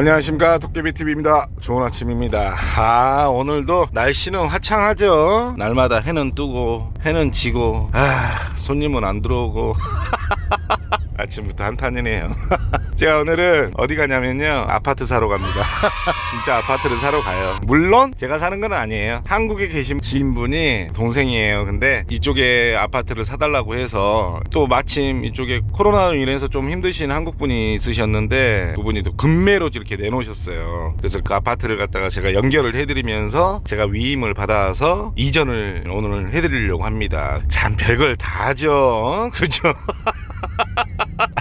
안녕하십니까. 도깨비TV입니다. 좋은 아침입니다. 아 오늘도 날씨는 화창하죠? 날마다 해는 뜨고 해는 지고 아 손님은 안 들어오고 아침부터 한탄이네요. 제가 오늘은 어디 가냐면요 아파트 사러 갑니다. 진짜 아파트를 사러 가요. 물론 제가 사는 건 아니에요. 한국에 계신 지인분이 동생이에요. 근데 이쪽에 아파트를 사달라고 해서 또 마침 이쪽에 코로나로 인해서 좀 힘드신 한국분이 있으셨는데 그분이 또 금매로 이렇게 내놓으셨어요. 그래서 그 아파트를 갖다가 제가 연결을 해드리면서 제가 위임을 받아서 이전을 오늘 해드리려고 합니다. 참 별걸 다 하죠. 그죠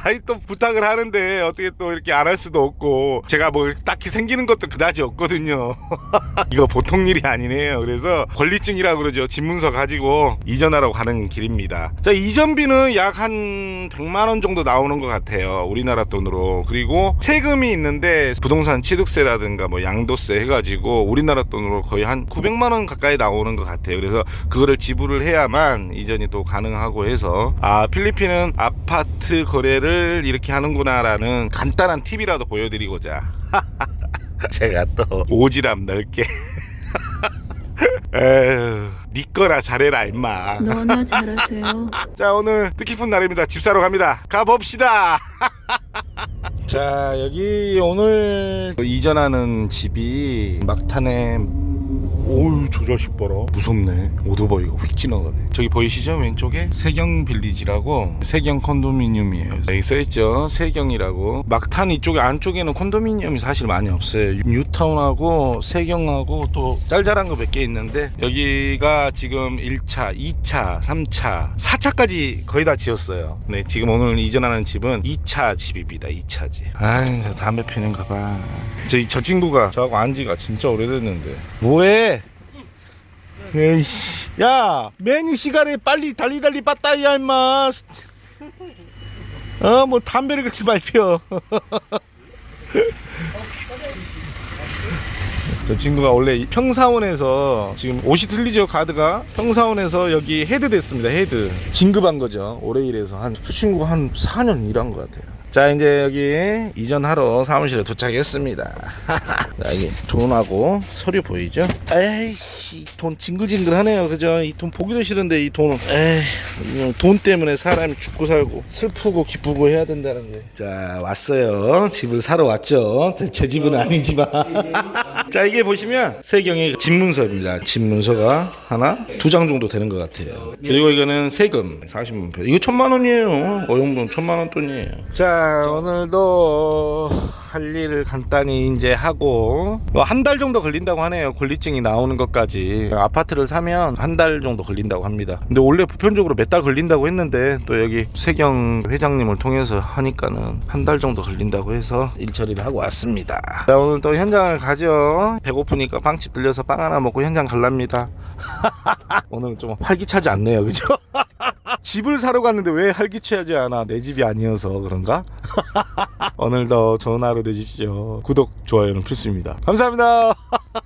아이 또 부탁을 하는데 어떻게 또 이렇게 안 할 수도 없고 제가 뭐 딱히 생기는 것도 그다지 없거든요. 이거 보통 일이 아니네요. 그래서 권리증이라고 그러죠. 집문서 가지고 이전하러 가는 길입니다. 자 이전비는 약 한 100만 원 정도 나오는 것 같아요. 우리나라 돈으로. 그리고 세금이 있는데 부동산 취득세라든가 뭐 양도세 해가지고 우리나라 돈으로 거의 한 900만 원 가까이 나오는 것 같아요. 그래서 그거를 지불을 해야만 이전이 또 가능하고 해서. 아 필리핀은 아파트 거래를 이렇게 하는구나라는 간단한 팁이라도 보여드리고자. 제가 또 오지랖 넓게. 에휴 니 거나 잘해라 임마. 너나 잘하세요. 자 오늘 뜻깊은 날입니다. 집 사러 갑니다. 가봅시다. 자 여기 오늘 이전하는 집이 막탄에 오우 저 자식 봐라. 무섭네. 오토바이가 휙 지나가네. 저기 보이시죠? 왼쪽에? 세경 빌리지라고 세경 컨도미니엄이에요. 여기 써있죠? 세경이라고. 막탄 이쪽에 안쪽에는 컨도미니엄이 사실 많이 없어요. 뉴타운하고 세경하고 또 짤짤한 거 몇 개 있는데 여기가 지금 1차 2차 3차 4차까지 거의 다 지었어요. 네 지금 오늘 이전하는 집은 2차 집입니다. 2차 집. 아이 저 담배 피는가 봐저 저 친구가 저하고 안 지가 진짜 오래됐는데. 뭐해 에이씨. 야 매니 시간에 빨리 달리 달리 빠따이야 임마. 어 뭐 담배를 그렇게 많이 피워. 저 친구가 원래 이 평사원에서 지금 옷이 틀리죠 카드가? 평사원에서 여기 헤드 됐습니다 헤드. 진급한 거죠. 올해 일해서 한그 친구가 한 4년 일한 것 같아요 자 이제 여기 이전하러 사무실에 도착했습니다. 자 여기 돈하고 서류 보이죠? 에이씨 돈 징글징글 하네요. 그죠? 이 돈 보기도 싫은데 이 돈은. 에이. 돈 때문에 사람이 죽고 살고 슬프고 기쁘고 해야 된다는 거자 왔어요. 집을 사러 왔죠. 제 집은 아니지만. 자 이게 보시면 세경의 집문서입니다. 집문서가 하나 두 장 정도 되는 것 같아요. 그리고 이거는 세금 40만 표 이거 천만 원이에요. 어용돈 천만 원 돈이에요. 자 오늘도 할 일을 간단히 이제 하고 뭐한달 정도 걸린다고 하네요. 권리증이 나오는 것까지. 아파트를 사면 한 달 정도 걸린다고 합니다. 근데 원래 보편적으로 몇 달 걸린다고 했는데 또 여기 세경 회장님을 통해서 하니까는 한 달 정도 걸린다고 해서 일 처리를 하고 왔습니다. 자 오늘 또 현장을 가죠. 배고프니까 빵집 들려서 빵 하나 먹고 현장 갈랍니다. 오늘은 좀 활기차지 않네요. 그죠? 집을 사러 갔는데 왜 활기차지 않아? 내 집이 아니어서 그런가? 오늘도 좋은 하루 되십시오. 구독 좋아요는 필수입니다. 감사합니다